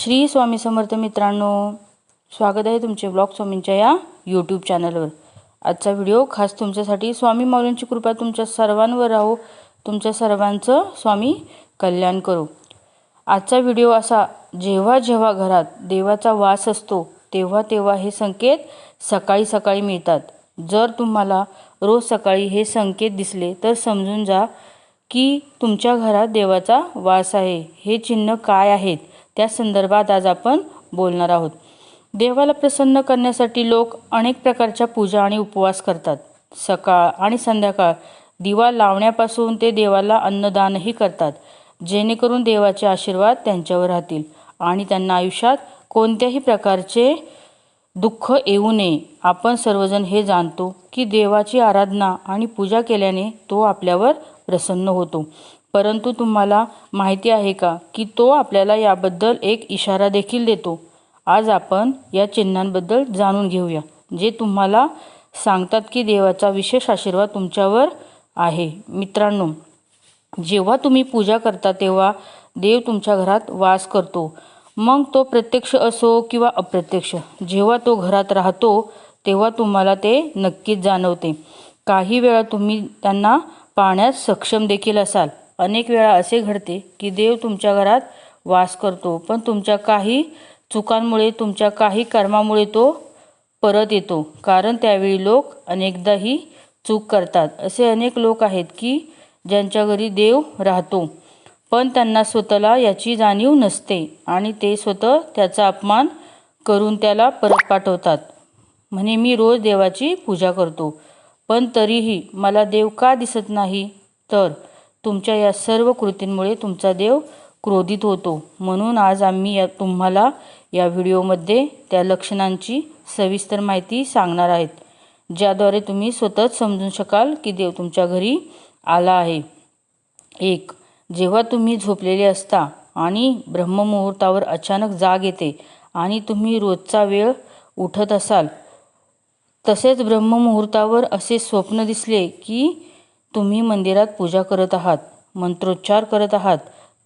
श्री स्वामी समर्थ मित्रांनो स्वागत आहे तुमचे ब्लॉग स्वामींच्या या यूट्यूब चॅनलवर आजचा व्हिडिओ खास तुमच्यासाठी स्वामी माऊलींची कृपा तुमच्या सर्वांवर राहो तुमच्या सर्वांचं स्वामी कल्याण करो. आजचा व्हिडिओ असा जेव्हा जेव्हा घरात देवाचा वास असतो तेव्हा तेव्हा हे संकेत सकाळी सकाळी मिळतात. जर तुम्हाला रोज सकाळी हे संकेत दिसले तर समजून जा की तुमच्या घरात देवाचा वास आहे. हे चिन्ह काय आहेत? त्या संदर्भात आज आपण बोलणार आहोत. देवाला प्रसन्न करण्यासाठी लोक अनेक प्रकारच्या पूजा आणि उपवास करतात. सकाळ आणि संध्याकाळ दिवा लावण्यापासून ते देवाला अन्नदानही करतात जेणेकरून देवाचे आशीर्वाद त्यांच्यावर राहतील आणि त्यांना आयुष्यात कोणत्याही प्रकारचे दुःख येऊ नये. आपण सर्वजण हे जाणतो की देवाची आराधना आणि पूजा केल्याने तो आपल्यावर प्रसन्न होतो. परंतु तुम्हाला माहिती आहे का की तो आपल्याला याबद्दल एक इशारा देखील देतो? आज आपण या चिन्हांबद्दल जाणून घेऊया जे तुम्हाला सांगतात की देवाचा विशेष आशीर्वाद तुमच्यावर आहे. मित्रांनो जेव्हा तुम्ही पूजा करता तेव्हा देव तुमच्या घरात वास करतो. मग तो प्रत्यक्ष असो किंवा अप्रत्यक्ष जेव्हा तो घरात राहतो तेव्हा तुम्हाला ते नक्कीच जाणवते. काही वेळा तुम्ही त्यांना पाहण्यास सक्षम देखील असाल. अनेक वेळा असे घडते की देव तुमच्या घरात वास करतो पण तुमच्या काही चुकांमुळे तुमच्या काही कर्मामुळे तो परत येतो कारण त्यावेळी लोक अनेकदाही चूक करतात. असे अनेक लोक आहेत की ज्यांच्या घरी देव राहतो पण त्यांना स्वतःला याची जाणीव नसते आणि ते स्वतः त्याचा अपमान करून त्याला परत पाठवतात. म्हणे मी रोज देवाची पूजा करतो पण तरीही मला देव का दिसत नाही? तर तुमच्या या सर्व कृतींमुळे तुमचा देव क्रोधित होतो. म्हणून आज आम्ही या तुम्हाला या व्हिडिओमध्ये त्या लक्षणांची सविस्तर माहिती सांगणार आहेत ज्याद्वारे तुम्ही स्वतःच समजू शकाल की देव तुमच्या घरी आला आहे. एक जेव्हा तुम्ही झोपलेले असता आणि ब्रह्ममुहूर्तावर अचानक जाग येते आणि तुम्ही रोजचा वेळ उठत असाल तसेच ब्रह्ममुहूर्तावर असे स्वप्न दिसले की तुम्ही मंदिरात पूजा करत आहात मंत्रोच्चार करत आहात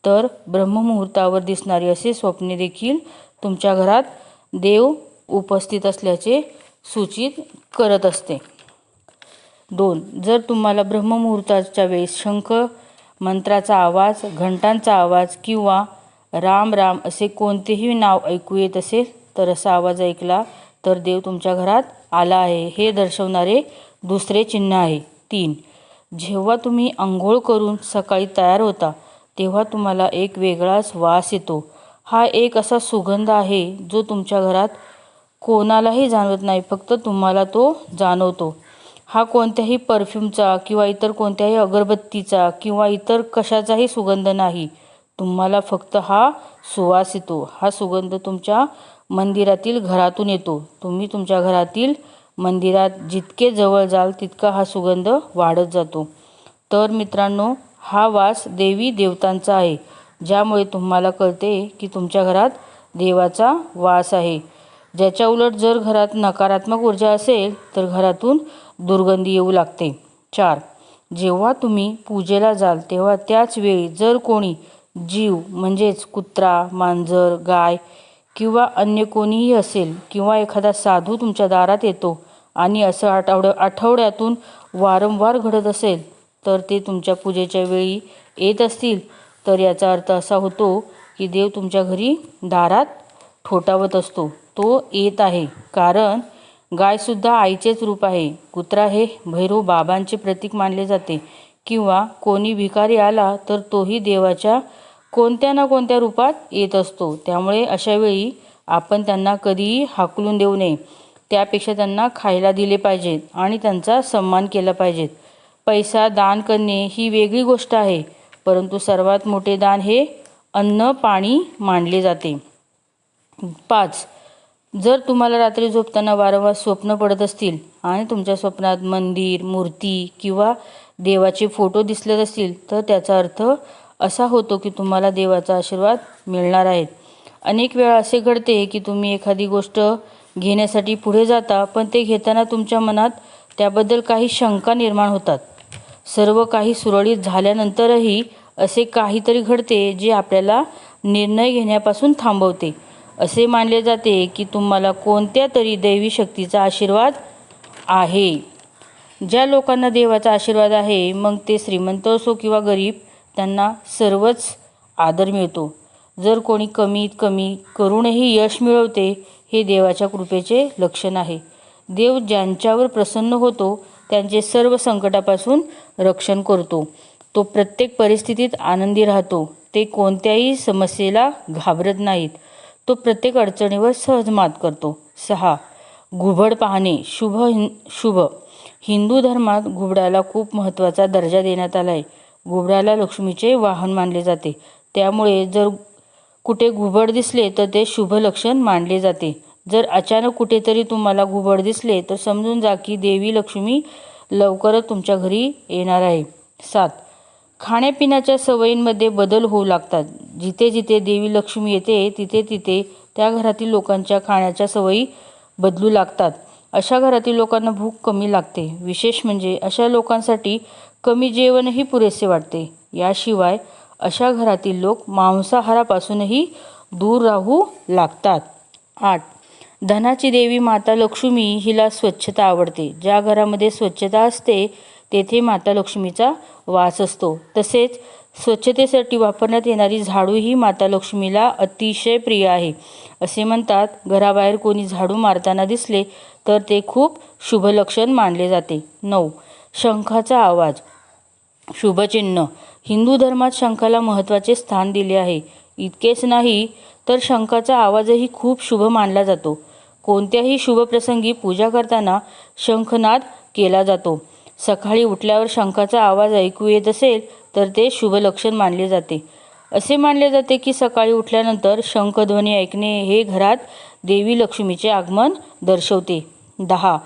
तर ब्रह्ममुहूर्तावर दिसणारी असे स्वप्ने देखील तुमच्या घरात देव उपस्थित असल्याचे सूचित करत असते. दोन जर तुम्हाला ब्रह्ममुहूर्ताच्या वेळेस शंख मंत्राचा आवाज घंटांचा आवाज किंवा राम राम असे कोणतेही नाव ऐकू येत असेल तर असा आवाज ऐकला तर देव तुमच्या घरात आला आहे. हे दर्शवणारे दुसरे चिन्ह आहे. तीन जेव्हा तुम्ही आंघोळ करून सकाळी तयार होता तेव्हा तुम्हाला एक वेगळाच वास येतो. हा एक असा सुगंध आहे जो तुमच्या घरात कोणालाही जाणवत नाही फक्त तुम्हाला तो जाणवतो. हा कोणत्याही परफ्यूमचा किंवा इतर कोणत्याही अगरबत्तीचा किंवा इतर कशाचाही सुगंध नाही. तुम्हाला फक्त हा सुवास येतो. हा सुगंध तुमच्या मंदिरातील घरातून येतो. तुम्ही तुमच्या घरातील मंदिरात जितके जवळ जाल तितका हा सुगंध वाढत जातो. तर मित्रांनो हा वास देवी देवतांचा आहे ज्यामुळे तुम्हाला कळते की तुमच्या घरात देवाचा वास आहे. ज्याच्या उलट जर घरात नकारात्मक ऊर्जा असेल तर घरातून दुर्गंधी येऊ लागते. चार जेव्हा तुम्ही पूजेला जाल तेव्हा त्याच वेळी जर कोणी जीव म्हणजेच कुत्रा मांजर गाय किंवा अन्य कोणीही असेल किंवा एखादा साधू तुमच्या दारात येतो आणि असं आठवड्या आठवड्यातून वारंवार घडत असेल तर ते तुमच्या पूजेच्या वेळी येत असतील. तर याचा अर्थ असा होतो की देव तुमच्या घरी दारात ठोठावत असतो. तो येत आहे. कारण गायसुद्धा आईचेच रूप आहे. कुत्रा हे भैरव बाबांचे प्रतीक मानले जाते. किंवा कोणी भिकारी आला तर तोही देवाच्या कोणत्या ना कोणत्या रूपात येत असतो. त्यामुळे अशावेळी आपण त्यांना कधीही हाकलून देऊ नये. त्यापेक्षा त्यांना खायला दिले पाहिजेत आणि त्यांचा सन्मान केला पाहिजेत. पैसा दान करणे ही वेगळी गोष्ट आहे परंतु सर्वात मोठे दान हे अन्न पाणी मानले जाते. पाच. जर तुम्हाला रात्री झोपताना वारंवार स्वप्न पडत असतील आणि तुमच्या स्वप्नात मंदिर मूर्ती किंवा देवाचे फोटो दिसले असतील तर त्याचा अर्थ असा होतो की तुम्हाला देवाचा आशीर्वाद मिळणार आहे. अनेक वेळा असे घडते की तुम्ही एखादी गोष्ट घेण्यासाठी पुढे जाता पण ते घेताना तुमच्या मनात त्याबद्दल काही शंका निर्माण होतात. सर्व काही सुरळीत झाल्यानंतरही असे काहीतरी घडते जे आपल्याला निर्णय घेण्यापासून थांबवते. असे मानले जाते की तुम्हाला कोणत्या तरी दैवी शक्तीचा आशीर्वाद आहे. ज्या लोकांना देवाचा आशीर्वाद आहे मग ते श्रीमंत असो किंवा गरीब त्यांना सर्वच आदर मिळतो. जर कोणी कमीत कमी करूनही यश मिळवते हे देवाच्या कृपेचे लक्षण आहे. देव ज्यांच्यावर प्रसन्न होतो त्यांचे सर्व संकटापासून रक्षण करतो. तो प्रत्येक परिस्थितीत आनंदी राहतो. ते कोणत्याही समस्येला घाबरत नाहीत. तो प्रत्येक अडचणीवर सहज मात करतो. सहा. घुबड पाहणे शुभ हिं शुभ. हिंदू धर्मात घुबडाला खूप महत्त्वाचा दर्जा देण्यात आला आहे घुबडाला लक्ष्मीचे वाहन मानले जाते. त्यामुळे जर कुठे घुबड दिसले तर ते शुभ लक्षण मानले जाते. जर अचानक कुठेतरी तुम्हाला घुबड दिसले तर समजून जा की देवी लक्ष्मी लवकरच तुमच्या घरी येणार आहे. सात. खाण्यापिण्याच्या सवयींमध्ये बदल होऊ लागतात. जिथे जिथे देवी लक्ष्मी येते तिथे तिथे त्या घरातील लोकांच्या खाण्याच्या सवयी बदलू लागतात. अशा घरातील लोकांना भूक कमी लागते. विशेष म्हणजे अशा लोकांसाठी कमी जेवणही पुरेसे वाटते. याशिवाय अशा घरातील लोक मांसाहारापासूनही दूर राहू लागतात. आठ. धनाची देवी माता लक्ष्मी हिला स्वच्छता आवडते. ज्या घरामध्ये स्वच्छता असते तेथे माता लक्ष्मीचा वास असतो. तसेच स्वच्छतेसाठी वापरण्यात येणारी झाडू ही माता लक्ष्मीला अतिशय प्रिय आहे. असे म्हणतात घराबाहेर कोणी झाडू मारताना दिसले तर ते खूप शुभ लक्षण मानले जाते. नऊ. शंखाचा आवाज. शुभचिन्ह. हिंदू धर्मात शंखाला महत्त्वाचे स्थान दिले आहे. इतकेच नाही तर शंखाचा आवाजही खूप शुभ मानला जातो. कोणत्याही शुभ प्रसंगी पूजा करताना शंखनाद केला जातो. सकाळी उठल्यावर शंखाचा आवाज ऐकू येत असेल तर ते शुभ लक्षण मानले जाते. असे मानले जाते की सकाळी उठल्यानंतर शंखध्वनी ऐकणे हे घरात देवी लक्ष्मीचे आगमन दर्शवते. दहा.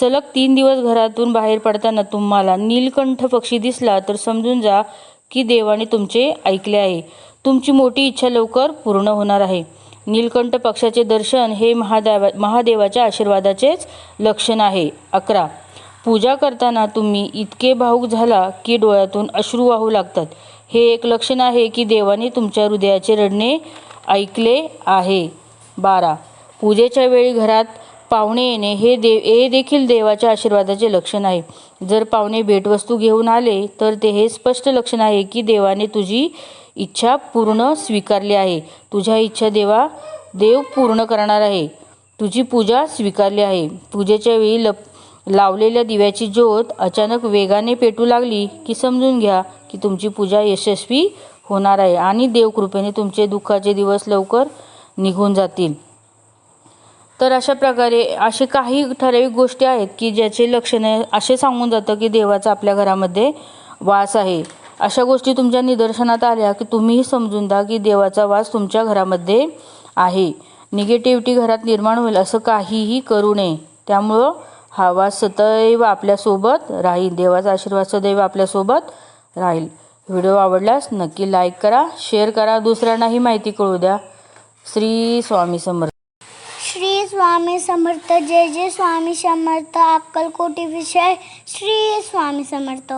सलग तीन दिवस घरातून बाहेर पडताना तुम्हाला नीलकंठ पक्षी दिसला तर समजून जा की देवाने तुमचे ऐकले आहे. तुमची मोठी इच्छा लवकर पूर्ण होणार आहे. नीलकंठ पक्षाचे दर्शन हे महादेवा महादेवाच्या आशीर्वादाचेच लक्षण आहे. अकरा. पूजा करताना तुम्ही इतके भाऊक झाला की डोळ्यातून अश्रू वाहू लागतात. हे एक लक्षण आहे की देवाने तुमच्या हृदयाचे रडणे ऐकले आहे. बारा. पूजेच्या वेळी घरात पाहुणे येणे हे देव हे देखील देवाच्या आशीर्वादाचे लक्षण आहे. जर पाहुणे भेटवस्तू घेऊन आले तर ते हे स्पष्ट लक्षण आहे की देवाने तुझी इच्छा पूर्ण स्वीकारली आहे. तुझ्या इच्छा देवा देव पूर्ण करणार आहे. तुझी पूजा स्वीकारली आहे. पूजेच्या वेळी लप लावलेल्या दिव्याची ज्योत अचानक वेगाने पेटू लागली की समजून घ्या की तुमची पूजा यशस्वी होणार आहे आणि देवकृपेने तुमचे दुःखाचे दिवस लवकर निघून जातील. तर अशा प्रकारे असे काही ठराविक गोष्टी आहेत की ज्याचे लक्षणे असे सांगून जातं की देवाचा आपल्या घरामध्ये वास आहे. अशा गोष्टी तुमच्या निदर्शनात आल्या की तुम्हीही समजून द्या की देवाचा वास तुमच्या घरामध्ये आहे. निगेटिव्हिटी घरात निर्माण होईल असं काहीही करू नये. त्यामुळं हा वास सदैव आपल्यासोबत राहील. देवाचा आशीर्वाद सदैव आपल्यासोबत राहील. व्हिडिओ आवडल्यास नक्की लाईक करा शेअर करा. दुसऱ्यांनाही माहिती कळू द्या. श्री स्वामी समर्थ. स्वामी समर्थ. जय जय स्वामी समर्थ. अक्कलकोटी विषय श्री स्वामी समर्थ.